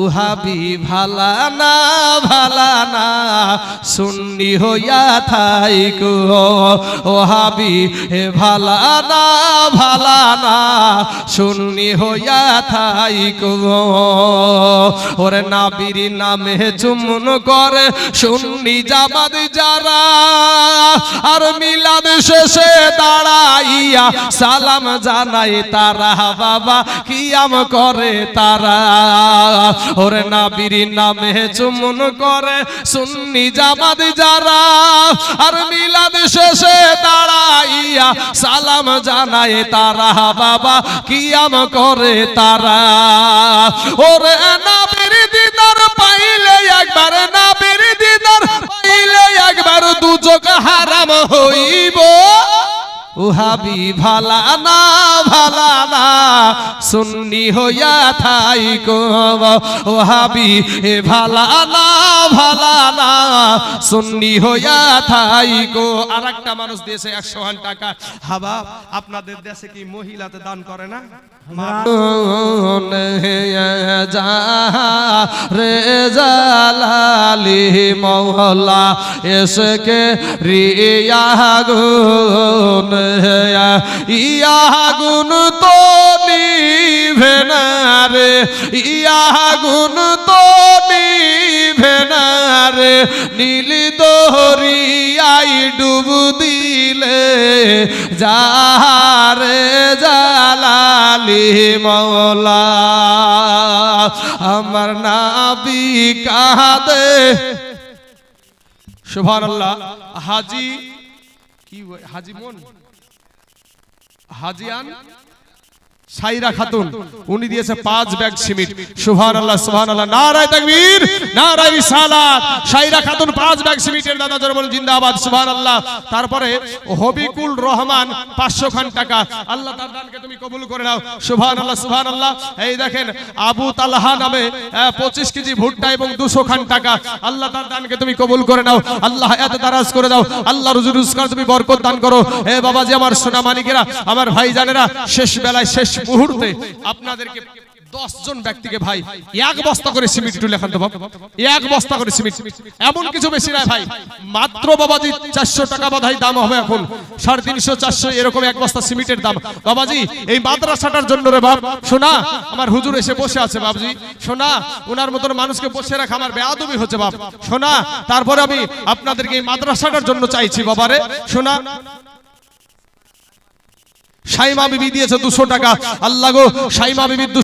উহাবি ভালা না ভালা না। সুন্নি হইয়া থাইকো। ওহাবি হে ভালা না ভালা না। সুন্নি হইয়া থাইকো। ওরে নাবির নামে চুমন করে সুন্নি জামাত যারা। আর মিলাদ শেষে দাঁড়াইয়া সালাম জানাই তারা। বাবা, কিয়াম করে তারা। ওরে নাবির নামে চুমন করে সুন্নি জামাত যারা, আর মিলাদ শেষে দাঁড়াইয়া সালাম জানাই তারা, বাবা কিয়াম করে তারা। ওরে নাবির দিদার পাইলে একবার, নাবির দিদার পাইলে একবার দুচোখ হারাম হইব উহাবি ভালা না ভালা না। সুন্নি হইয়া থাই ওহাবি এ ভালা না ভালা না। সুন্নি হইয়া থাই গো আর একটা মানুষ দিয়েছে একশো টাকা। হাবা আপনাদের দেশে কি মহিলাতে দান করে না? যা রে জালালি মৌলা এসকে রিয়া গুন ইয়া গুন তো নিভে না ইয়া গুন তো নিভে না রে, নীলি দহরিয়াই ডুব দিলে যারে জালালি মৌলা আমার নাবি কাহাদে সুবহানাল্লাহ। হাজি কি হাজী মন? হাজিয়ান সাইরা খাতুন উনি দিয়েছে পাঁচ ব্যাগ সিমেন্ট সুবহান আল্লাহ সুবহান আল্লাহ নারায় তাকবীর নারায় রিসালাত। সাইরা খাতুন পাঁচ ব্যাগ সিমেন্টের দাদা জোরে বলেন জিন্দাবাদ সুবহান আল্লাহ তারপরে হবিকুল রহমান 500 খান টাকা। আল্লাহ তার দানকে তুমি কবুল করে নাও। সুবহান আল্লাহ সুবহান আল্লাহ এই দেখেন আবু তালহা নামে 25 কেজি ভুট্টা এবং 200 খান টাকা। আল্লাহ তার দানকে তুমি কবুল করে নাও। আল্লাহ এত দারাজ করে দাও। আল্লাহ রুজু রুজগার তুমি বরকত দান করো। হে বাবাজি আমার সোনা মানিকেরা আমার ভাইজানেরা শেষ বেলায় শেষ মুহূর্তে আপনাদেরকে দশ জন ব্যক্তিকে ভাই, এক বস্তা করে সিমেন্ট একটু লেখান বাবা এক বস্তা করে সিমেন্ট। এমন কিছু বেশি নাই ভাই। মাত্র বাবাজি চারশো টাকা বাধাই দাম হবে এখন। সাড়ে তিনশো, চারশো, এরকম এক বস্তা সিমেন্টের দাম। বাবাজি, এই মাদ্রাসাটার জন্য রে বাপ, শোনা, আমার হুজুর এসে বসে আছে বাবজি শোনা ওনার মতন মানুষকে বসে রাখা আমার বেয়াদবি হচ্ছে বাপ। শোনা, তারপরে আমি আপনাদেরকে এই মাদ্রাসাটার জন্য চাইছি বাবারে। শোনা সাইমা বিবি দিয়েছে দুশো টাকা। আল্লাহ গো সাইমা বিবির